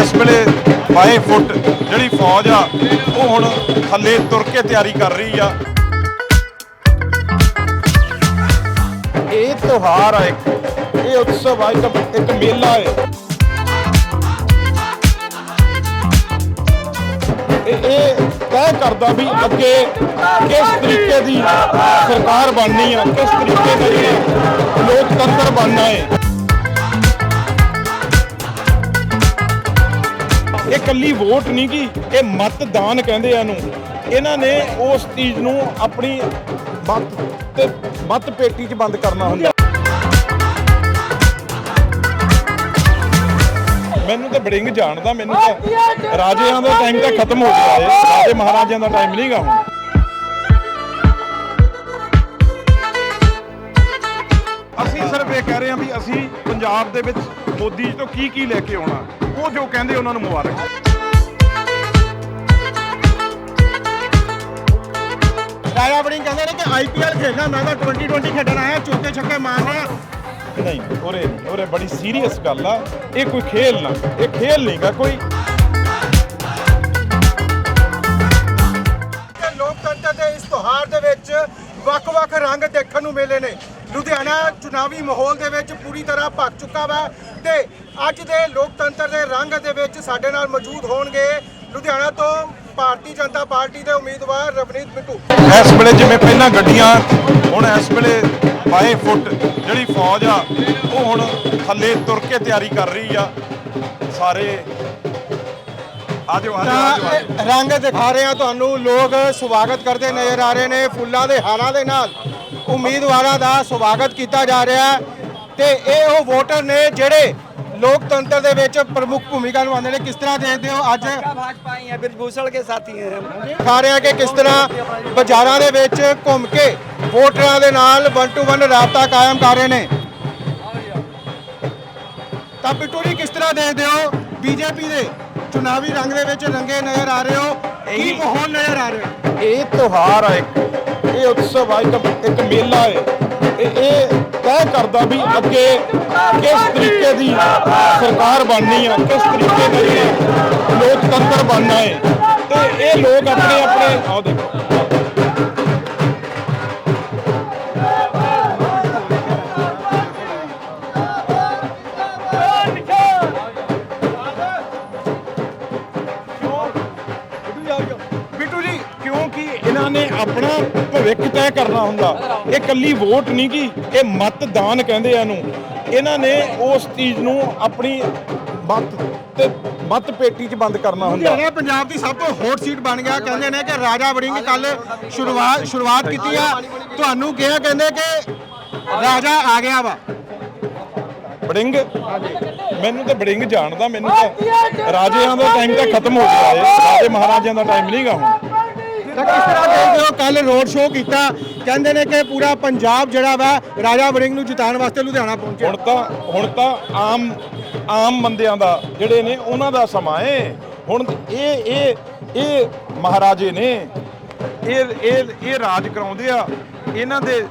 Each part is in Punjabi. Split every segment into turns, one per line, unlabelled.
ਇਸ ਵੇਲੇ ਬਾਏ ਫੁੱਟ ਜਿਹੜੀ ਫੌਜ ਆ, ਉਹ ਹੁਣ ਥੱਲੇ ਤੁਰ ਕੇ ਤਿਆਰੀ ਕਰ ਰਹੀ ਆ। ਇਹ ਤਿਉਹਾਰ ਆ ਇੱਕ। ਇਹ ਉਤਸਵ ਆ, ਇੱਕ ਇੱਕ ਮੇਲਾ ਹੈ ਇਹ ਤੈਅ ਕਰਦਾ ਵੀ ਅੱਗੇ ਕਿਸ ਤਰੀਕੇ ਦੀ ਸਰਕਾਰ ਬਣਨੀ ਆ, ਕਿਸ ਤਰੀਕੇ ਦਾ ਲੋਕਤੰਤਰ ਬਣਨਾ ਹੈ ਇਹ ਕੱਲੀ ਵੋਟ ਨਹੀਂ ਗੀ, ਇਹ ਮਤਦਾਨ ਕਹਿੰਦੇ ਇਹਨੂੰ। ਇਹਨਾਂ ਨੇ ਉਸ ਚੀਜ਼ ਨੂੰ ਆਪਣੀ ਮਤ ਤੇ ਮਤ ਪੇਟੀ 'ਚ ਬੰਦ ਕਰਨਾ ਹੁੰਦਾ। ਮੈਨੂੰ ਤਾਂ ਬੜਿੰਗ ਜਾਣਦਾ, ਮੈਨੂੰ ਤਾਂ ਰਾਜਿਆਂ ਦਾ ਟਾਈਮ ਤਾਂ ਖਤਮ ਹੋ ਗਿਆ ਹੈ। ਰਾਜੇ ਮਹਾਰਾਜਿਆਂ ਦਾ ਟਾਈਮ ਨਹੀਂਗਾ ਹੁਣ। ਅਸੀਂ ਸਿਰਫ ਇਹ ਕਹਿ ਰਹੇ ਹਾਂ ਵੀ ਅਸੀਂ ਪੰਜਾਬ ਦੇ ਵਿੱਚ ਮੋਦੀ ਜੀ ਤੋਂ ਕੀ ਕੀ ਲੈ ਕੇ ਆਉਣਾ? ਉਹ ਜੋ ਕਹਿੰਦੇ ਉਹਨਾਂ ਨੂੰ ਮੁਬਾਰਕ।
ਰਾਜਾ ਵੜਿੰਗ ਕਹਿੰਦੇ ਨੇ ਕਿ ਆਈਪੀਐਲ ਖੇਡਣਾ ਮੈਂ ਤਾਂ 2020 ਖੇਡਣ ਆਇਆ ਚੌਕੇ ਛੱਕੇ ਮਾਰਨਾ
ਨਹੀਂ ਉਰੇ ਉਰੇ ਬੜੀ ਸੀਰੀਅਸ ਗੱਲ ਆ। ਇਹ ਕੋਈ ਖੇਲ ਨਾ ਇਹ ਖੇਲ ਨਹੀਂਗਾ ਕੋਈ।
ਤੇ ਲੋਕਤੰਤਰ ਦੇ ਇਸ ਤਿਉਹਾਰ ਦੇ ਵਿੱਚ ਵੱਖ-ਵੱਖ ਰੰਗ ਦੇਖਣ ਨੂੰ ਮਿਲੇ ਨੇ। ਲੁਧਿਆਣਾ ਚੁਣਾਵੀ ਮਾਹੌਲ ਦੇ ਵਿੱਚ ਪੂਰੀ ਤਰ੍ਹਾਂ ਭਰ ਚੁੱਕਾ ਵਾ। ਤੇ ਅੱਜ ਦੇ ਲੋਕਤੰਤਰ ਦੇ ਰੰਗ ਦੇ ਵਿੱਚ ਸਾਡੇ ਨਾਲ ਮੌਜੂਦ ਹੋਣਗੇ ਲੁਧਿਆਣਾ ਤੋਂ ਭਾਰਤੀ ਜਨਤਾ ਪਾਰਟੀ ਦੇ ਉਮੀਦਵਾਰ ਰਵਨੀਤ ਬਿੱਟੂ
ਇਸ ਵੇਲੇ ਜਿਵੇਂ ਪਹਿਲਾਂ ਗੱਡੀਆਂ ਹੁਣ ਇਸ ਵੇਲੇ ਬਾਏ ਫੁੱਟ ਜਿਹੜੀ ਫੌਜ ਆ ਉਹ ਹੁਣ ਥੱਲੇ ਤੁਰ ਕੇ ਤਿਆਰੀ ਕਰ ਰਹੀ ਆ। ਸਾਰੇ ਆਜੋ ਆਜੋ
ਰੰਗ ਦਿਖਾ ਰਹੇ ਆ ਤੁਹਾਨੂੰ। ਲੋਕ ਸਵਾਗਤ ਕਰਦੇ ਨਜ਼ਰ ਆ ਰਹੇ ਨੇ ਫੁੱਲਾਂ ਦੇ ਹਾਰਾਂ ਦੇ ਨਾਲ। ਉਮੀਦਵਾਰਾਂ ਦਾ ਸਵਾਗਤ ਕੀਤਾ ਜਾ ਰਿਹਾ ਹੈ। ਤੇ ਇਹ ਉਹ ਵੋਟਰ ਨੇ ਜਿਹੜੇ ਲੋਕਤੰਤਰ ਦੇ ਵਿੱਚ ਪ੍ਰਮੁੱਖ ਭੂਮਿਕਾ ਨਿਭਾਉਂਦੇ ਨੇ ਕਿਸ ਤਰ੍ਹਾਂ ਦੇਖਦੇ ਹੋ ਅੱਜ
भाजपा ही है ब्रजभूषण के साथी हैं हम
ਦਿਖਾ ਰਹੇ ਆ ਕਿ ਕਿਸ ਤਰ੍ਹਾਂ ਬਾਜ਼ਾਰਾਂ ਦੇ ਵਿੱਚ ਘੁੰਮ ਕੇ ਵੋਟਰਾਂ ਦੇ ਨਾਲ ਵਨ ਟੂ ਵਨ ਰਾਬਤਾ ਕਾਇਮ ਕਰ ਰਹੇ ਨੇ ਤਾਂ ਬਿੱਟੂ ਜੀ ਕਿਸ ਤਰ੍ਹਾਂ ਦੇਖਦੇ ਹੋ ਬੀਜੇਪੀ ਦੇ ਚੁਣਾਵੀ ਰੰਗ ਦੇ ਵਿੱਚ ਰੰਗੇ ਨਜ਼ਰ ਆ ਰਹੇ ਹੋ ਕੀ
ਇਹੀ-
ਮਾਹੌਲ ਨਜ਼ਰ ਆ ਰਿਹਾ ਹੈ
ਇਹ ਤਿਉਹਾਰ ਆ ਇੱਕ ਇਹ ਉਤਸਵ ਆ ਇੱਕ ਇੱਕ ਮੇਲਾ ਹੈ ਇਹ ਇਹ ਤੈਅ ਕਰਦਾ ਵੀ ਅੱਗੇ ਕਿਸ ਤਰੀਕੇ ਦੀ ਸਰਕਾਰ ਬਣਨੀ ਆ, ਕਿਸ ਤਰੀਕੇ ਦਾ ਜਿਹੜਾ ਲੋਕਤੰਤਰ ਬਣਨਾ ਹੈ ਤੇ ਇਹ ਲੋਕ ਆਪਣੇ ਆਪਣੇ ਆਓ ਦੇਖੋ। ਬਿੱਟੂ ਜੀ, ਕਿਉਂਕਿ ਇਹਨਾਂ ਨੇ ਆਪਣਾ ਭਵਿੱਖ ਤੈਅ ਕਰਨਾ ਹੁੰਦਾ। ਇਹ ਕੱਲੀ ਵੋਟ ਨਹੀਂ ਗੀ ਇਹ ਮਤਦਾਨ ਕਹਿੰਦੇ ਆ ਇਹਨੂੰ। ਇਹਨਾਂ ਨੇ ਉਸ ਚੀਜ਼ ਨੂੰ ਆਪਣੀ ਮਤ ਤੇ ਮਤ ਪੇਟੀ 'ਚ ਬੰਦ ਕਰਨਾ ਹੁੰਦਾ।
ਲੁਧਿਆਣਾ ਪੰਜਾਬ ਦੀ ਸਭ ਤੋਂ ਹੌਟ ਸੀਟ ਬਣ ਗਿਆ। ਕਹਿੰਦੇ ਨੇ ਕਿ ਰਾਜਾ ਵੜਿੰਗ ਕੱਲ ਸ਼ੁਰੂਆਤ ਸ਼ੁਰੂਆਤ ਕੀਤੀ ਆ। ਤੁਹਾਨੂੰ ਕਿਹਾ ਕਹਿੰਦੇ ਕਿ ਰਾਜਾ ਆ ਗਿਆ ਵਾ।
ਬੜਿੰਗ ਮੈਨੂੰ ਤਾਂ ਬੜਿੰਗ ਜਾਣਦਾ ਮੈਨੂੰ ਤਾਂ ਰਾਜਿਆਂ ਦਾ ਟਾਈਮ ਤਾਂ ਖਤਮ ਹੋ ਗਿਆ। ਹੈ ਰਾਜੇ ਮਹਾਰਾਜਿਆਂ ਦਾ ਟਾਈਮ ਨਹੀਂਗਾ ਹੁਣ।
ਤਾਂ ਕਿਸ ਤਰ੍ਹਾਂ ਦੇਖਦੇ ਹੋ? ਕੱਲ ਰੋਡ ਸ਼ੋਅ ਕੀਤਾ। ਕਹਿੰਦੇ ਨੇ ਕਿ ਪੂਰਾ ਪੰਜਾਬ ਜਿਹੜਾ ਵਾ ਰਾਜਾ ਵੜਿੰਗ ਨੂੰ ਜਿਤਾਉਣ ਵਾਸਤੇ ਲੁਧਿਆਣਾ ਪਹੁੰਚਿਆ।
ਹੁਣ ਤਾਂ ਹੁਣ ਤਾਂ ਆਮ ਆਮ ਬੰਦਿਆਂ ਦਾ ਜਿਹੜੇ ਨੇ ਉਹਨਾਂ ਦਾ ਸਮਾਂ ਏ। ਹੁਣ ਇਹ ਇਹ ਇਹ ਮਹਾਰਾਜੇ ਨੇ ਇਹ ਇਹ ਇਹ ਰਾਜ ਕਰਾਉਂਦੇ ਆ। ਇਹਨਾਂ ਦੇ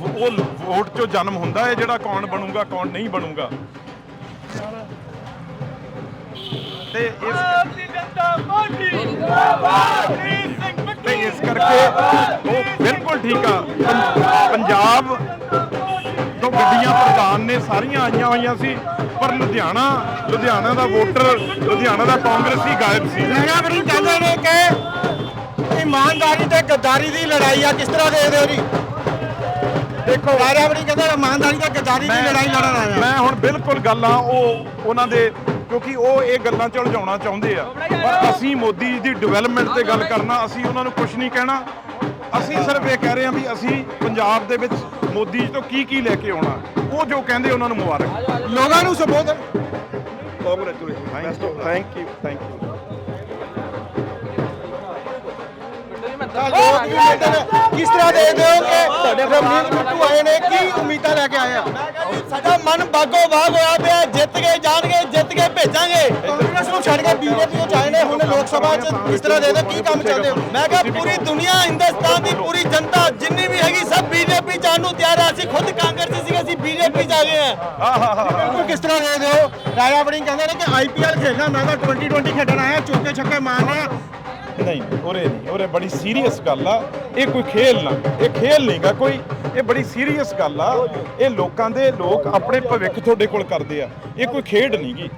ਉਹ ਵੋਟ ਚੋਂ ਜਨਮ ਹੁੰਦਾ ਹੈ ਜਿਹੜਾ ਕੌਣ ਬਣੂਗਾ ਕੌਣ ਨਹੀਂ ਬਣੂਗਾ। ਤੇ ਇਸ ਤੇ ਇਸ ਕਰਕੇ ਉਹ ਬਿਲਕੁਲ ਠੀਕ ਆ। ਪੰਜਾਬ ਤੋਂ ਗੱਡੀਆਂ ਪ੍ਰਧਾਨ ਨੇ ਸਾਰੀਆਂ ਆਈਆਂ ਹੋਈਆਂ ਸੀ ਪਰ ਲੁਧਿਆਣਾ ਲੁਧਿਆਣਾ ਦਾ ਵੋਟਰ ਲੁਧਿਆਣਾ ਦਾ ਕਾਂਗਰਸੀ ਗਾਇਬ ਸੀ।
ਰਾਜਾ ਵੜਿੰਗ ਕਹਿੰਦੇ ਨੇ ਕਿ ਇਮਾਨਦਾਰੀ ਤੇ ਗੱਦਾਰੀ ਦੀ ਲੜਾਈ ਆ ਕਿਸ ਤਰ੍ਹਾਂ ਦੇਖਦੇ ਹੋ ਜੀ? ਦੇਖੋ। ਰਾਜਾ ਵੜਿੰਗ ਕਹਿੰਦਾ ਇਮਾਨਦਾਰੀ ਤੇ ਗੱਦਾਰੀ ਦੀ ਲੜਾਈ ਲੜਨ ਆਇਆ
ਮੈਂ ਹੁਣ ਬਿਲਕੁਲ ਗੱਲਾਂ ਉਹ ਉਹਨਾਂ ਦੇ ਕਿਉਂਕਿ ਉਹ ਇਹ ਗੱਲਾਂ ਚ ਉਲਝਾਉਣਾ ਚਾਹੁੰਦੇ ਆ। ਪਰ ਅਸੀਂ ਮੋਦੀ ਦੀ ਡਿਵੈਲਪਮੈਂਟ ਤੇ ਗੱਲ ਕਰਨਾ ਅਸੀਂ ਉਹਨਾਂ ਨੂੰ ਕੁਝ ਨਹੀਂ ਕਹਿਣਾ। ਅਸੀਂ ਸਿਰਫ ਇਹ ਕਹਿ ਰਹੇ ਹਾਂ ਵੀ ਅਸੀਂ ਪੰਜਾਬ ਦੇ ਵਿੱਚ ਮੋਦੀ ਜੀ ਤੋਂ ਕੀ ਕੀ ਲੈ ਕੇ ਆਉਣਾ। ਉਹ ਜੋ ਕਹਿੰਦੇ ਉਹਨਾਂ ਨੂੰ ਮੁਬਾਰਕ।
ਲੋਕਾਂ ਨੂੰ ਸੰਬੋਧਨ
congratulation thank you thank you
ਤਾਂ ਲੋਕ ਵੀ ਮਿਲਦੇ ਕਿਸ ਤਰ੍ਹਾਂ ਦੇਖਦੇ ਹੋ ਕਿ ਤੁਹਾਡੇ ਰਵਨੀਤ ਬਿੱਟੂ ਆਏ ਨੇ? ਕੀ ਉਮੀਦਾਂ ਲੈ ਕੇ ਆਏ ਆ?
ਸਾਡਾ ਮਨ ਬਾਗੋ ਬਾਗ ਹੋਇਆ ਪਿਆ ਜਿੱਤ ਕੇ ਜਾਣਗੇ, ਜਿੱਤ ਕੇ ਭੇਜਾਂਗੇ।
ਕਾਂਗਰਸ ਨੂੰ ਛੱਡ ਕੇ ਬੀਜੇਪੀ ਨੂੰ ਚਾਹੇ ਨੇ ਹੁਣ ਲੋਕ ਸਭਾ 'ਚ। ਕਿਸ ਤਰ੍ਹਾਂ ਦੇਖਦੇ ਕੀ ਕੰਮ ਚੱਲਦੇ ਹੋ?
ਮੈਂ ਕਿਹਾ ਪੂਰੀ ਦੁਨੀਆ, ਹਿੰਦੁਸਤਾਨ ਦੀ ਪੂਰੀ ਜਨਤਾ ਜਿੰਨੀ ਵੀ ਹੈਗੀ ਸਭ ਬੀਜੇਪੀ ਜਾਣ ਨੂੰ ਤਿਆਰ ਆ। ਅਸੀਂ ਖੁਦ ਕਾਂਗਰਸ ਸੀਗੇ, ਅਸੀਂ ਬੀਜੇਪੀ ਚ ਗਏ ਆ।
ਬਿਲਕੁਲ ਕਿਸ ਤਰ੍ਹਾਂ ਦੇਖਦੇ ਹੋ? ਰਾਜਾ ਬੜਿੰਗ ਕਹਿੰਦੇ ਨੇ ਕਿ ਆਈਪੀਐਲ ਖੇਡਣਾ, ਮੈਂ ਤਾਂ 2020 ਖੇਡਣ ਆਇਆ, ਚੌਕੇ ਛੱਕੇ ਮਾਰਨਾ
ਨਹੀਂ ਉਰੇ ਨਹੀਂ ਉਰੇ ਬੜੀ ਸੀਰੀਅਸ ਗੱਲ ਆ। ਇਹ ਕੋਈ ਖੇਲ ਨਾ ਇਹ ਖੇਲ ਨਹੀਂਗਾ ਕੋਈ ਇਹ ਬੜੀ ਸੀਰੀਅਸ ਗੱਲ ਆ। ਇਹ ਲੋਕਾਂ ਦੇ ਲੋਕ ਆਪਣੇ ਭਵਿੱਖ ਤੁਹਾਡੇ ਕੋਲ ਕਰਦੇ ਆ। ਇਹ ਕੋਈ ਖੇਡ ਨਹੀਂਗੀ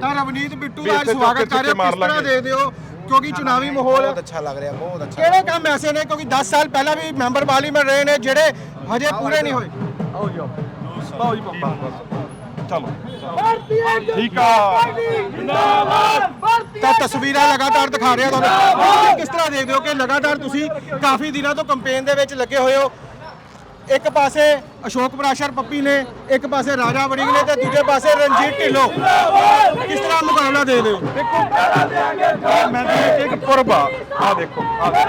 ਤਾਂ ਰਵਨੀਤ ਬਿੱਟੂ ਦਾ ਅੱਜ ਸਵਾਗਤ ਕਰ ਰਹੇ ਹੋ ਕਿਸ ਤਰ੍ਹਾਂ। ਦੇਖਦੇ ਹੋ? ਕਿਉਂਕਿ ਚੁਣਾਵੀ ਮਾਹੌਲ
ਬਹੁਤ ਅੱਛਾ ਲੱਗ ਰਿਹਾ ਬਹੁਤ ਅੱਛਾ।
ਕਿਹੜੇ ਕੰਮ ਐਸੇ ਨੇ? ਕਿਉਂਕਿ 10 ਸਾਲ ਪਹਿਲਾਂ ਵੀ ਮੈਂਬਰ ਪਾਰਲੀਮੈਂਟ ਰਹੇ ਨੇ ਜਿਹੜੇ ਹਜੇ ਪੂਰੇ ਨਹੀਂ ਹੋਏ।
ਚਲੋ। ਠੀਕ ਆ।
ਤਾਂ ਤਸਵੀਰਾਂ ਲਗਾਤਾਰ ਦਿਖਾ ਰਿਹਾ ਤੁਹਾਨੂੰ। ਕਿਸ ਤਰ੍ਹਾਂ ਦੇਖਦੇ ਹੋ ਕਿ ਲਗਾਤਾਰ ਤੁਸੀਂ ਕਾਫੀ ਦਿਨਾਂ ਤੋਂ ਕੰਪੇਨ ਦੇ ਵਿੱਚ ਲੱਗੇ ਹੋਏ ਹੋ। ਇੱਕ ਪਾਸੇ ਅਸ਼ੋਕ ਪ੍ਰਾਸ਼ਰ ਪੱਪੀ ਨੇ, ਇੱਕ ਪਾਸੇ ਰਾਜਾ ਵੜਿੰਗ ਨੇ ਤੇ ਦੂਜੇ ਪਾਸੇ ਰਣਜੀਤ ਢਿੱਲੋਂ। ਕਿਸ ਤਰ੍ਹਾਂ ਮੁਕਾਬਲਾ ਦੇਖਦੇ ਹੋ?
ਦੇਖੋ। ਮੈਂ ਤਾਂ ਇੱਕ ਪੁਰਬ ਆ। ਆ ਦੇਖੋ ਆ
ਕੀ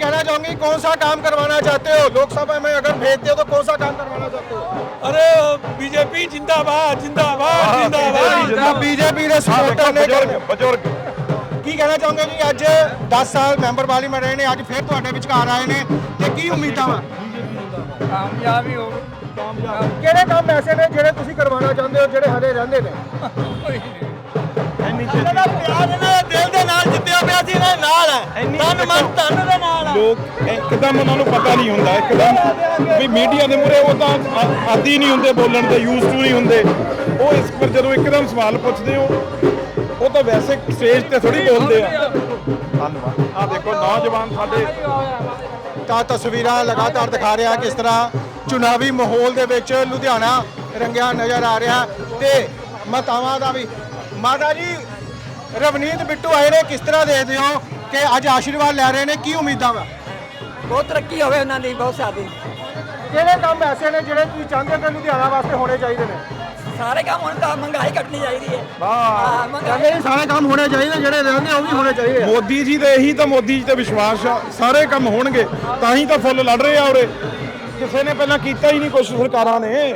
कहना चाहोगे कौन सा काम करवाना चाहते हो लोकसभा में अगर भेजते हो तो कौन सा काम करवाना चाहते हो
ਅਰੇ ਬੀਜੇਪੀ ਜਿੰਦਾਬਾਦ ਜਿੰਦਾਬਾਦ
ਤਾਂ ਬੀਜੇਪੀ ਦੇ
ਆ
ਸਪੋਰਟਰ
ਦੇਖੋ
ਨੇ
ਬਜ਼ੁਰਗ ਬਜ਼ੁਰਗ
ਕੀ ਕਹਿਣਾ ਚਾਹੋਗੇ ਜੀ ਅੱਜ 10 ਸਾਲ ਮੈਂਬਰ ਪਾਰਲੀਮੈਂਟ ਰਹੇ ਨੇ ਅੱਜ ਫਿਰ ਤੁਹਾਡੇ ਵਿਚਕਾਰ ਆਏ ਨੇ ਤੇ ਕੀ ਉਮੀਦਾਂ ਵਾ
ਕਾਮਯਾਬੀ ਹੋ
ਕਿਹੜੇ ਕੰਮ ਐਸੇ ਨੇ ਜਿਹੜੇ ਤੁਸੀਂ ਕਰਵਾਉਣਾ ਚਾਹੁੰਦੇ ਹੋ ਜਿਹੜੇ ਹਲੇ ਰਹਿੰਦੇ ਨੇ
ਇੰਨੀ
ਇਹਨਾਂ ਦਾ ਪਿਆਰ ਇਹਨਾਂ ਦੇ ਦਿਲ ਦੇ ਨਾਲ ਜਿੱਤਿਆ ਪਿਆ ਸੀ ਇਹਨਾਂ ਦੇ ਨਾਲ ਹੈ।
ਇੰਨੀ
ਤਨ ਮਨ ਧਨ ਦੇ ਨਾਲ ਹੈ।
ਲੋਕ ਇੱਕਦਮ ਉਹਨਾਂ ਨੂੰ ਪਤਾ ਨਹੀਂ ਹੁੰਦਾ ਇੱਕਦਮ ਵੀ ਮੀਡੀਆ ਦੇ ਮੂਹਰੇ ਉਹ ਤਾਂ ਆਦੀ ਨਹੀਂ ਹੁੰਦੇ ਬੋਲਣ ਦੇ ਯੂਜ਼ ਟੂ ਨਹੀਂ ਹੁੰਦੇ। ਉਹ ਇਸ ਪਰ ਜਦੋਂ ਇੱਕਦਮ ਸਵਾਲ ਪੁੱਛਦੇ ਹੋ ਉਹ ਤਾਂ ਵੈਸੇ ਸਟੇਜ ਤੇ ਥੋੜੀ ਬੋਲਦੇ ਆ। ਧੰਨਵਾਦ। ਆ ਦੇਖੋ ਨੌਜਵਾਨ ਸਾਡੇ
ਤਾਂ ਤਸਵੀਰਾਂ ਲਗਾਤਾਰ ਦਿਖਾ ਰਿਹਾ ਕਿਸ ਤਰ੍ਹਾਂ ਚੁਣਾਵੀ ਮਾਹੌਲ ਦੇ ਵਿੱਚ ਲੁਧਿਆਣਾ ਰੰਗਿਆ ਨਜ਼ਰ ਆ ਰਿਹਾ ਤੇ ਮਤਾਵਾਂ ਦਾ ਵੀ ਮਾਤਾ ਜੀ ਰਵਨੀਤ ਬਿੱਟੂ ਆਏ ਨੇ ਕਿਸ ਤਰ੍ਹਾਂ ਦੇਖਦੇ ਹੋ ਕਿ ਅੱਜ ਆਸ਼ੀਰਵਾਦ ਲੈ ਰਹੇ ਨੇ? ਕੀ ਉਮੀਦਾਂ ਵਾ?
ਬਹੁਤ ਤਰੱਕੀ ਹੋਵੇ ਉਹਨਾਂ ਦੀ ਬਹੁਤ ਜ਼ਿਆਦਾ
ਕਿਹੜੇ ਕੰਮ ਐਸੇ ਨੇ ਜਿਹੜੇ ਤੁਸੀਂ ਚਾਹੁੰਦੇ ਹੋ ਕਿ ਲੁਧਿਆਣਾ ਵਾਸਤੇ ਹੋਣੇ ਚਾਹੀਦੇ ਨੇ?
ਸਾਰੇ ਕੰਮ ਹੁਣ ਤਾਂ ਮਹਿੰਗਾਈ ਘਟਣੀ ਚਾਹੀਦੀ ਹੈ। ਹਾਂ ਮਹਿੰਗਾਈ
ਕਹਿੰਦੇ ਜੀ ਸਾਰੇ ਕੰਮ ਹੋਣੇ ਚਾਹੀਦੇ ਜਿਹੜੇ ਰਹਿੰਦੇ ਉਹ ਵੀ ਹੋਣੇ ਚਾਹੀਦੇ ਆ।
ਮੋਦੀ ਜੀ ਦੇ ਇਹੀ ਤਾਂ ਮੋਦੀ ਜੀ ਤੇ ਵਿਸ਼ਵਾਸ ਆ ਸਾਰੇ ਕੰਮ ਹੋਣਗੇ ਤਾਂ ਹੀ ਤਾਂ ਫੁੱਲ ਲੜ ਰਹੇ ਆ ਉਰੇ। ਕਿਸੇ ਨੇ ਪਹਿਲਾਂ ਕੀਤਾ ਹੀ ਨਹੀਂ ਕੁਝ ਸਰਕਾਰਾਂ ਨੇ।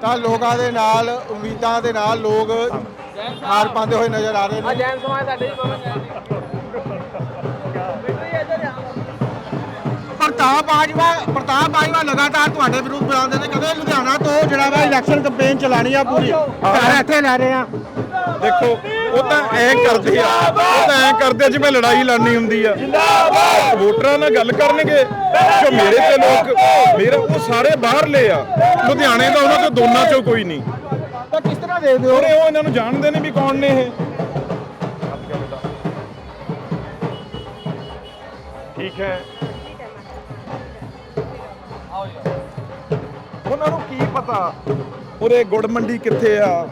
ਤਾਂ ਲੋਕਾਂ ਦੇ ਨਾਲ ਉਮੀਦਾਂ ਦੇ ਨਾਲ ਲੋਕ ਹਾਰ ਪਾਉਂਦੇ ਹੋਏ ਨਜ਼ਰ ਆ ਰਹੇ ਨੇ।
ਜੈਨ ਸਮਾਜ ਤੁਹਾਡੇ
ਪ੍ਰਤਾਪ ਬਾਜਵਾ ਪ੍ਰਤਾਪ ਬਾਜਵਾ ਲਗਾਤਾਰ ਤੁਹਾਡੇ ਵਿਰੁੱਧ ਬੁਲਾਉਂਦੇ ਨੇ ਕਹਿੰਦੇ ਲੁਧਿਆਣਾ ਤੋਂ ਜਿਹੜਾ ਵਾ ਇਲੈਕਸ਼ਨ ਕੈਂਪੇਨ ਚਲਾਣੀ ਆ ਪੂਰੀ। ਘਰ ਇੱਥੇ ਲੈ ਰਹੇ ਆ।
ਦੇਖੋ ਉਹ ਤਾਂ ਐ ਕਰਦੇ ਆ। ਉਹ ਤਾਂ ਐ ਕਰਦੇ ਆ ਜਿਵੇਂ ਲੜਾਈ ਲੜਨੀ ਹੁੰਦੀ ਆ। ਵੋਟਰਾਂ ਨਾਲ ਗੱਲ ਕਰਨਗੇ ਜੋ ਮੇਰੇ ਤੇ ਲੋਕ ਮੇਰੇ ਉਹ ਸਾਰੇ ਬਾਹਰਲੇ ਆ। ਲੁਧਿਆਣੇ ਦਾ ਉਹਨਾਂ ਚੋਂ ਦੋਨਾਂ ਚੋਂ ਕੋਈ ਨਹੀਂ।
ਤਾਂ ਕਿਸ ਤਰ੍ਹਾਂ ਦੇਖਦੇ ਹੋ?
ਉਹਨੇ ਉਹ ਇਹਨਾਂ ਨੂੰ ਜਾਣਦੇ ਨੇ ਵੀ ਕੌਣ ਨੇ ਇਹ। ਠੀਕ ਹੈ। ਉਹਨਾਂ ਨੂੰ ਕੀ ਪਤਾ? ਉਰੇ ਗੁੜ ਮੰਡੀ ਕਿੱਥੇ ਆ?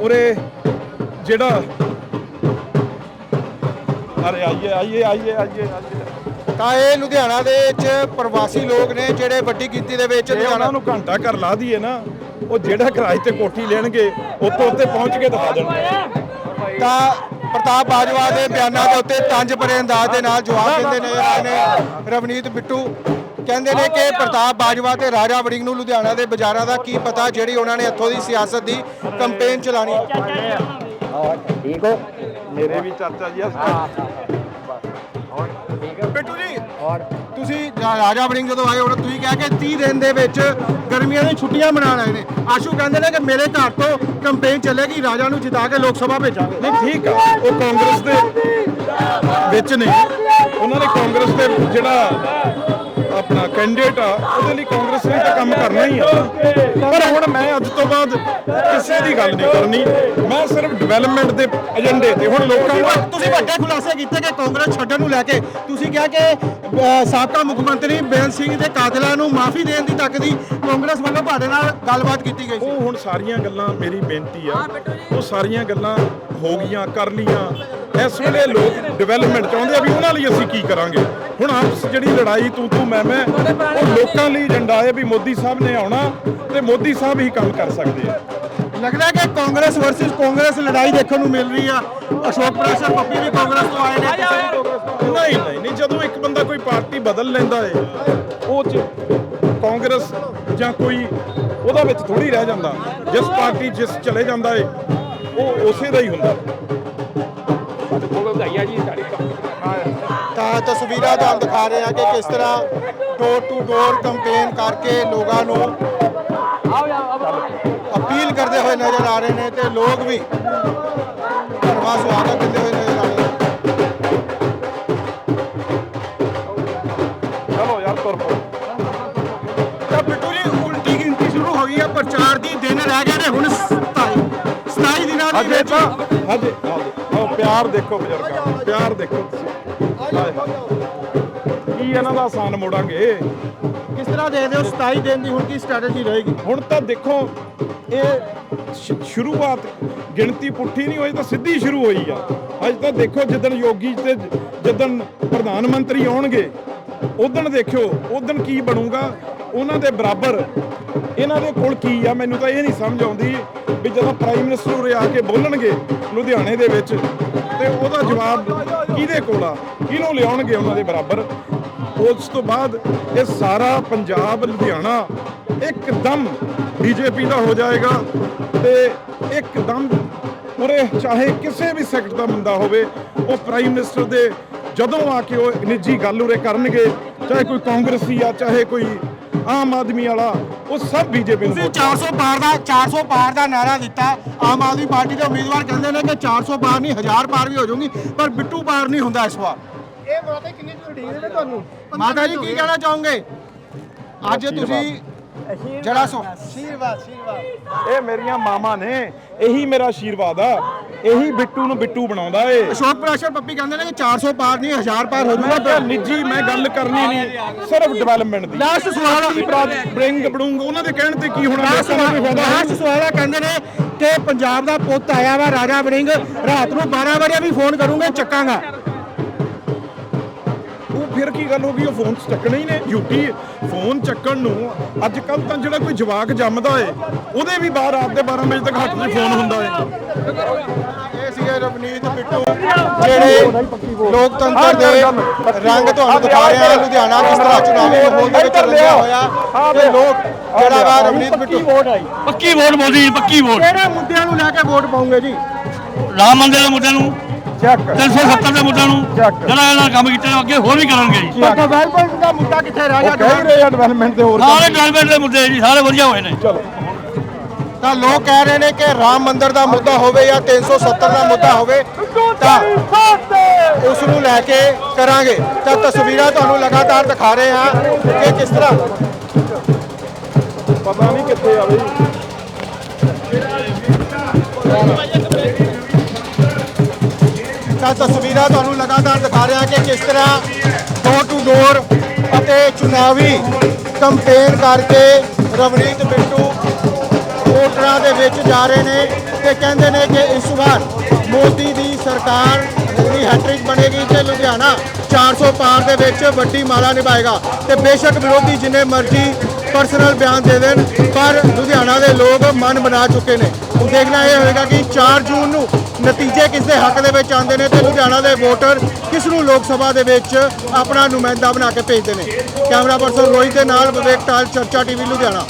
ਉਰੇ ਜਿਹੜਾ ਅਰੇ ਆਈਏ ਆਈਏ ਆਈਏ ਆਈਏ
ਤਾਂ ਇਹ ਲੁਧਿਆਣਾ ਦੇ ਵਿੱਚ ਪ੍ਰਵਾਸੀ ਲੋਕ ਨੇ ਜਿਹੜੇ ਵੱਡੀ ਗਿਣਤੀ ਦੇ ਵਿੱਚ
ਜੇ ਉਹਨਾਂ ਨੂੰ ਘੰਟਾ ਘਰ ਲਾ ਦਈਏ ਨਾ ਉਹ ਜਿਹੜਾ ਕਿਰਾਏ ਤੇ ਕੋਠੀ ਲੈਣਗੇ ਉੱਤੋਂ ਉੱਤੇ ਪਹੁੰਚ ਕੇ ਦਿਖਾ ਦੇਣਗੇ।
ਤਾਂ ਪ੍ਰਤਾਪ ਬਾਜਵਾ ਦੇ ਬਿਆਨਾਂ ਦੇ ਉੱਤੇ ਤੰਜ ਭਰੇ ਅੰਦਾਜ਼ ਦੇ ਨਾਲ ਜਵਾਬ ਦਿੰਦੇ ਨੇ ਆਏ ਨੇ ਰਵਨੀਤ ਬਿੱਟੂ। ਕਹਿੰਦੇ ਨੇ ਕਿ ਪ੍ਰਤਾਪ ਬਾਜਵਾ ਤੇ ਰਾਜਾ ਵੜਿੰਗ ਨੂੰ ਲੁਧਿਆਣਾ ਦੇ ਬਾਜ਼ਾਰਾਂ ਦਾ ਕੀ ਪਤਾ ਜਿਹੜੀ ਉਹਨਾਂ ਨੇ ਇੱਥੋਂ ਦੀ ਸਿਆਸਤ ਦੀ ਕੰਪੇਨ ਚਲਾਣੀ।
ਮੇਰੇ ਵੀ ਚਾਚਾ ਜੀ ਆ।
ਬਿੱਟੂ ਜੀ ਤੁਸੀਂ ਰਾਜਾ ਵੜਿੰਗ ਜਦੋਂ ਆਏ ਉਹਨਾਂ ਤੁਸੀਂ ਕਿਹਾ ਕਿ 30 ਦਿਨ ਦੇ ਵਿੱਚ ਗਰਮੀਆਂ ਦੀਆਂ ਛੁੱਟੀਆਂ ਮਨਾਉਣ ਆਏ ਨੇ। ਆਸ਼ੂ ਕਹਿੰਦੇ ਨੇ ਕਿ ਮੇਰੇ ਘਰ ਤੋਂ ਕੰਪੇਨ ਚੱਲੇਗੀ ਰਾਜਾ ਨੂੰ ਜਿਤਾ ਕੇ ਲੋਕ ਸਭਾ ਭੇਜਾਂਗੇ।
ਨਹੀਂ ਠੀਕ ਆ। ਉਹ ਕਾਂਗਰਸ ਦੇ ਵਿੱਚ ਨੇ ਉਹਨਾਂ ਨੇ ਕਾਂਗਰਸ ਦੇ ਜਿਹੜਾ ਆਪਣਾ ਕੈਂਡੀਡੇਟ ਆ ਉਹਦੇ ਲਈ ਕਾਂਗਰਸ ਨੇ ਤਾਂ ਕੰਮ ਕਰਨਾ ਹੀ ਆ। ਪਰ ਹੁਣ ਮੈਂ ਅੱਜ ਤੋਂ ਬਾਅਦ ਕਿਸੇ ਦੀ ਗੱਲ ਨਹੀਂ ਕਰਨੀ। ਮੈਂ ਸਿਰਫ ਡਿਵੈਲਪਮੈਂਟ ਦੇ ਏਜੰਡੇ ਤੇ ਹੁਣ ਲੋਕਾਂ ਨੂੰ
ਤੁਸੀਂ ਵੱਡੇ ਖੁਲਾਸੇ ਕੀਤੇ ਕਿ ਕਾਂਗਰਸ ਛੱਡਣ ਨੂੰ ਲੈ ਕੇ। ਤੁਸੀਂ ਕਿਹਾ ਕਿ ਸਾਬਕਾ ਮੁੱਖ ਮੰਤਰੀ ਬੇਅੰਤ ਸਿੰਘ ਦੇ ਕਾਤਲਾਂ ਨੂੰ ਮਾਫੀ ਦੇਣ ਦੀ ਤੱਕ ਦੀ ਕਾਂਗਰਸ ਵੱਲੋਂ ਤੁਹਾਡੇ ਨਾਲ ਗੱਲਬਾਤ ਕੀਤੀ ਗਈ ਸੀ।
ਉਹ ਹੁਣ ਸਾਰੀਆਂ ਗੱਲਾਂ ਮੇਰੀ ਬੇਨਤੀ ਆ। ਉਹ ਸਾਰੀਆਂ ਗੱਲਾਂ ਹੋ ਗਈਆਂ ਕਰ ਲੀਆਂ ਇਸ ਵੇਲੇ ਲੋਕ ਡਿਵੈਲਪਮੈਂਟ ਚਾਹੁੰਦੇ ਆ ਵੀ ਉਹਨਾਂ ਲਈ ਅਸੀਂ ਕੀ ਕਰਾਂਗੇ। ਹੁਣ ਆਪਸ ਜਿਹੜੀ ਲੜਾਈ ਤੂੰ ਤੂੰ ਮੈਂ ਮੈਂ ਉਹ ਲੋਕਾਂ ਲਈ ਏਜੰਡਾ ਹੈ ਵੀ ਮੋਦੀ ਸਾਹਿਬ ਨੇ ਆਉਣਾ ਤੇ ਮੋਦੀ ਸਾਹਿਬ ਹੀ ਕੰਮ ਕਰ ਸਕਦੇ ਆ।
ਲੱਗਦਾ ਕਿ ਕਾਂਗਰਸ ਵਰਸਸ ਕਾਂਗਰਸ ਲੜਾਈ ਦੇਖਣ ਨੂੰ ਮਿਲ ਰਹੀ ਆ। ਅਸ਼ੋਕ ਪ੍ਰਾਸ਼ਰ ਪੱਪੀ ਵੀ ਕਾਂਗਰਸ ਤੋਂ ਆਏ ਨੇ ਕਿਸੇ ਵੀ ਕਾਂਗਰਸ ਤੋਂ
ਨਹੀਂ ਨਹੀਂ ਨਹੀਂ ਜਦੋਂ ਇੱਕ ਬੰਦਾ ਕੋਈ ਪਾਰਟੀ ਬਦਲ ਲੈਂਦਾ ਏ ਉਹ ਚ ਕਾਂਗਰਸ ਜਾਂ ਕੋਈ ਉਹਦਾ ਵਿੱਚ ਥੋੜੀ ਰਹਿ ਜਾਂਦਾ। ਜਿਸ ਪਾਰਟੀ ਜਿਸ ਚਲੇ ਜਾਂਦਾ ਏ ਉਹ ਉਸੇ ਦਾ ਹੀ ਹੁੰਦਾ।
ਤਾਂ ਤਸਵੀਰਾਂ ਤੁਹਾਨੂੰ ਦਿਖਾ ਰਹੇ ਹਾਂ ਕਿ ਕਿਸ ਤਰ੍ਹਾਂ ਡੋਰ ਟੂ ਡੋਰ ਕੰਪੇਨ ਕਰਕੇ ਲੋਕਾਂ ਨੂੰ ਅਪੀਲ ਕਰਦੇ ਹੋਏ ਨਜ਼ਰ ਆ ਰਹੇ ਨੇ ਤੇ ਲੋਕ ਵੀ ਧਰਮਾ ਸਵਾਗਤ ਦਿੰਦੇ ਹੋਏ ਨਜ਼ਰ ਆ ਰਹੇ ਨੇ।
ਚਲੋ ਯਾਰ ਤੁਰ ਪਓ।
ਤਾਂ ਬਿੱਟੂ ਜੀ ਉਲਟੀ ਗਿਣਤੀ ਸ਼ੁਰੂ ਹੋ ਗਈ ਹੈ ਪ੍ਰਚਾਰ ਦੀ ਦਿਨ ਰਹਿ ਗਏ ਨੇ ਹੁਣ 27 27 ਦਿਨਾਂ ਦੇ
ਹਜੇ
ਵਿੱਚ
ਤਾਂ ਹਜੇ ਉਹ ਪਿਆਰ ਦੇਖੋ ਬਜ਼ੁਰਗਾਂ ਦਾ, ਪਿਆਰ ਦੇਖੋ ਤੁਸੀਂ। ਹਾਏ ਹਾਏ। ਕੀ ਇਹਨਾਂ ਦਾ ਆਸਾਨ ਮੋੜਾਂਗੇ
ਕਿਸ ਤਰ੍ਹਾਂ ਦੇਖਦੇ ਹੋ 27 ਦਿਨ ਦੀ ਹੁਣ ਕੀ ਸਟ੍ਰੈਟਜੀ ਰਹੇਗੀ
ਹੁਣ ਤਾਂ ਦੇਖੋ ਇਹ ਸ਼- ਸ਼ੁਰੂਆਤ ਗਿਣਤੀ ਪੁੱਠੀ ਨਹੀਂ ਹੋਈ ਤਾਂ ਸਿੱਧੀ ਸ਼ੁਰੂ ਹੋਈ ਆ ਅੱਜ ਤਾਂ ਦੇਖੋ ਜਿੱਦਣ ਯੋਗੀ ਤੇ ਜਿੱਦਣ ਪ੍ਰਧਾਨ ਮੰਤਰੀ ਆਉਣਗੇ ਉਦਣ ਦੇਖਿਓ ਉਦਣ ਕੀ ਬਣੂਗਾ ਉਹਨਾਂ ਦੇ ਬਰਾਬਰ ਇਹਨਾਂ ਦੇ ਕੋਲ ਕੀ ਆ, ਮੈਨੂੰ ਤਾਂ ਇਹ ਨਹੀਂ ਸਮਝ ਆਉਂਦੀ ਵੀ ਜਦੋਂ ਪ੍ਰਾਈਮ ਮਿਨਿਸਟਰ ਉਰੇ ਆ ਕੇ ਬੋਲਣਗੇ ਲੁਧਿਆਣੇ ਦੇ ਵਿੱਚ, ਤੇ ਉਹਦਾ ਜਵਾਬ ਕਿਹਦੇ ਕੋਲ ਆ? ਕਿਹਨੂੰ ਲਿਆਉਣਗੇ ਉਹਨਾਂ ਦੇ ਬਰਾਬਰ? ਉਸ ਤੋਂ ਬਾਅਦ ਇਹ ਸਾਰਾ ਪੰਜਾਬ ਲੁਧਿਆਣਾ ਇੱਕਦਮ ਬੀਜੇਪੀ ਦਾ ਹੋ ਜਾਏਗਾ ਤੇ ਇੱਕਦਮ ਉਰੇ ਚਾਹੇ ਕਿਸੇ ਵੀ ਸੈਕਟਰ ਦਾ ਬੰਦਾ ਹੋਵੇ, ਉਹ ਪ੍ਰਾਈਮ ਮਿਨਿਸਟਰ ਦੇ ਜਦੋਂ ਆ ਕੇ ਉਹ ਨਿੱਜੀ ਗੱਲ ਉਰੇ ਕਰਨਗੇ, ਚਾਹੇ ਕੋਈ ਕਾਂਗਰਸੀ ਆ, ਚਾਹੇ ਕੋਈ ਆਮ ਆਦਮੀ ਵਾਲਾ ਉਹ ਸਭ ਬੀਜੇਪੀ ਨੂੰ
ਤੁਸੀਂ
ਵੋਟ
400 ਪਾਰ ਦਾ 400 ਪਾਰ ਦਾ ਨਾਰਾ ਦਿੱਤਾ ਆਮ ਆਦਮੀ ਪਾਰਟੀ ਦੇ ਉਮੀਦਵਾਰ ਕਹਿੰਦੇ ਨੇ ਕਿ 400 ਪਾਰ ਨਹੀਂ 1000 ਪਾਰ ਵੀ ਹੋ ਜਾਊਗੀ ਪਰ ਬਿੱਟੂ ਪਾਰ ਨਹੀਂ ਹੁੰਦਾ ਇਸ ਵਾਰ।
ਇਹ ਮਾਤਾ ਕਿੰਨੀ ਝੁਰੜੀ ਨੇ ਤੁਹਾਨੂੰ?
ਮਾਤਾ ਜੀ ਕੀ ਕਹਿਣਾ ਚਾਹੋਗੇ? ਅੱਜ ਤੁਸੀਂ ਜਿਹੜਾ ਸੋ।
ਆਸ਼ੀਰਵਾਦ ਆਸ਼ੀਰਵਾਦ।
ਇਹ ਮੇਰੀਆਂ ਮਾਮਾ ਨੇ ਇਹੀ ਮੇਰਾ ਆਸ਼ੀਰਵਾਦ ਆ। ਇਹੀ ਬਿੱਟੂ ਨੂੰ ਬਿੱਟੂ ਬਣਾਉਂਦਾ ਏ।
ਅਸ਼ੋਕ ਪ੍ਰੈਸ਼ਰ ਪੱਪੀ ਕਹਿੰਦੇ ਨੇ ਕਿ 400 ਪਾਰ ਨਹੀਂ 1000 ਪਾਰ ਹੋ
ਮੈਂ
ਜਾਊਗਾ
ਤਾਂ ਨਿੱਜੀ ਮੈਂ ਗੱਲ ਕਰਨੀ ਨਹੀਂ। ਸਿਰਫ ਡਿਵੈਲਪਮੈਂਟ ਦੀ।
ਲਾਸਟ ਸਵਾਲ ਆ
ਬ੍ਰਿੰਗ ਬੜੂੰਗ ਉਹਨਾਂ ਦੇ ਕਹਿਣ ਤੇ ਕੀ ਹੋਣਾ?
ਲਾਸਟ
ਲੋਕਾਂ ਨੂੰ ਫਾਇਦਾ? ਹੈ?
ਲਾਸਟ ਸਵਾਲ ਆ ਕਹਿੰਦੇ ਨੇ ਕਿ ਪੰਜਾਬ ਦਾ ਪੁੱਤ ਆਇਆ ਵਾ ਰਾਜਾ ਵੜਿੰਗ ਰਾਤ ਨੂੰ 12 ਵਜੇ ਵੀ ਫੋਨ ਕਰੂੰਗੇ ਚੱਕਾਂਗਾ।
ਫਿਰ ਕੀ ਗੱਲ ਹੋ ਗਈ? ਉਹ ਫੋਨ ਚੱਕਣੇ ਹੀ ਨੇ। ਯੂਪੀ ਫੋਨ ਚੱਕਣ ਨੂੰ ਅੱਜ ਕੱਲ ਤਾਂ ਜਿਹੜਾ ਕੋਈ ਜਵਾਕ ਜੰਮਦਾ ਏ ਉਹਦੇ ਵੀ ਬਾਹਰ ਰਾਤ ਦੇ 12 ਵਜੇ ਤੱਕ ਹੱਥ 'ਚ ਫੋਨ ਹੁੰਦਾ ਏ।
ਇਹ ਸੀਗੇ ਰਵਨੀਤ ਬਿੱਟੂ ਜਿਹੜੇ ਲੋਕਤੰਤਰ ਦੇ ਰੰਗ ਤੁਹਾਨੂੰ ਦਿਖਾ ਰਹੇ ਆ ਲੁਧਿਆਣਾ ਕਿਸ ਤਰ੍ਹਾਂ ਚੁਣਾਵੀ ਮਾਹੌਲ ਦੇ ਵਿੱਚ ਰੰਗਿਆ ਹੋਇਆ। ਤੇ ਲੋਕ ਜਿਹੜਾ ਵਾ ਰਵਨੀਤ ਬਿੱਟੂ
ਪੱਕੀ ਵੋਟ ਮੋਦੀ ਪੱਕੀ ਵੋਟ।
ਕਿਹੜੇ ਮੁੱਦਿਆਂ ਨੂੰ ਲੈ ਕੇ ਵੋਟ ਪਾਉਂਗੇ ਜੀ?
ਰਾਮ ਮੰਦਿਰ ਦੇ ਮੁੱਦਿਆਂ ਨੂੰ।
ਚੱਕ।
370 ਦੇ ਮੁੱਦਿਆਂ ਨੂੰ
ਚੱਕ।
ਜਿਹੜਾ ਇਹਨਾਂ ਕੰਮ ਕੀਤੇ ਨੇ ਅੱਗੇ ਹੋਰ ਵੀ ਕਰਨਗੇ ਜੀ।
ਡਿਵੈਲਪਮੈਂਟ ਦਾ ਮੁੱਦਾ ਕਿੱਥੇ ਰਹਿ
ਉਹ
ਗਿਆ
ਕਹਿ ਰਹੇ ਆ ਡਿਵੈਲਪਮੈਂਟ ਦੇ ਹੋਰ
ਸਾਰੇ ਡਿਵੈਲਪਮੈਂਟ ਦੇ ਮੁੱਦੇ ਜੀ ਸਾਰੇ ਵਧੀਆ ਹੋਏ ਨੇ।
ਚਲੋ।
ਤਾਂ ਲੋਕ ਕਹਿ ਰਹੇ ਨੇ ਕਿ ਰਾਮ ਮੰਦਿਰ ਦਾ ਮੁੱਦਾ ਹੋਵੇ ਜਾਂ 370 ਦਾ ਮੁੱਦਾ ਹੋਵੇ ਤਾਂ ਉਸ ਨੂੰ ਲੈ ਕੇ ਕਰਾਂਗੇ। ਤਾਂ ਤਸਵੀਰਾਂ ਤੁਹਾਨੂੰ ਲਗਾਤਾਰ ਦਿਖਾ ਰਹੇ ਹਾਂ ਕਿ ਕਿਸ ਤਰ੍ਹਾਂ
ਪਤਾ ਨਹੀਂ ਕਿੱਥੇ ਆਵੇ
ਤਾਂ ਤਸਵੀਰਾਂ ਤੁਹਾਨੂੰ ਲਗਾਤਾਰ ਦਿਖਾ ਰਿਹਾ ਕਿ ਕਿਸ ਤਰ੍ਹਾਂ ਡੋਰ ਟੂ ਡੋਰ ਅਤੇ ਚੁਣਾਵੀ ਕੰਪੇਨ ਕਰਕੇ ਰਵਨੀਤ ਬਿੱਟੂ ਵੋਟਰਾਂ ਦੇ ਵਿੱਚ ਜਾ ਰਹੇ ਨੇ ਤੇ ਕਹਿੰਦੇ ਨੇ ਕਿ ਇਸ ਵਾਰ ਮੋਦੀ ਦੀ ਸਰਕਾਰ ਦੀ ਹੈਟ੍ਰਿਕ ਬਣੇਗੀ ਤੇ ਲੁਧਿਆਣਾ 400 ਪਾਰ ਦੇ ਵਿੱਚ ਵੱਡੀ ਮਾਲਾ ਨਿਭਾਏਗਾ ਤੇ ਬੇਸ਼ੱਕ ਵਿਰੋਧੀ ਜਿੰਨੇ ਮਰਜ਼ੀ ਪਰਸਨਲ ਬਿਆਨ ਦੇ ਦੇਣ, ਪਰ ਲੁਧਿਆਣਾ ਦੇ ਲੋਕ ਮਨ ਬਣਾ ਚੁੱਕੇ ਨੇ। ਦੇਖਣਾ ਇਹ ਹੋਏਗਾ ਕਿ 4 ਜੂਨ ਨੂੰ ਨਤੀਜੇ ਕਿਸ ਦੇ ਹੱਕ ਦੇ ਵਿੱਚ ਆਉਂਦੇ ਨੇ ਤੇ ਲੁਧਿਆਣਾ ਦੇ ਵੋਟਰ ਕਿਸ ਨੂੰ ਲੋਕ ਸਭਾ ਦੇ ਵਿੱਚ ਆਪਣਾ ਨੁਮਾਇੰਦਾ ਬਣਾ ਕੇ ਭੇਜਦੇ ਨੇ? ਕੈਮਰਾ ਪਰਸਨ ਰੋਹਿਤ ਦੇ ਨਾਲ ਵਿਵੇਕ ਟਾਲ, ਚਰਚਾ ਟੀਵੀ, ਲੁਧਿਆਣਾ।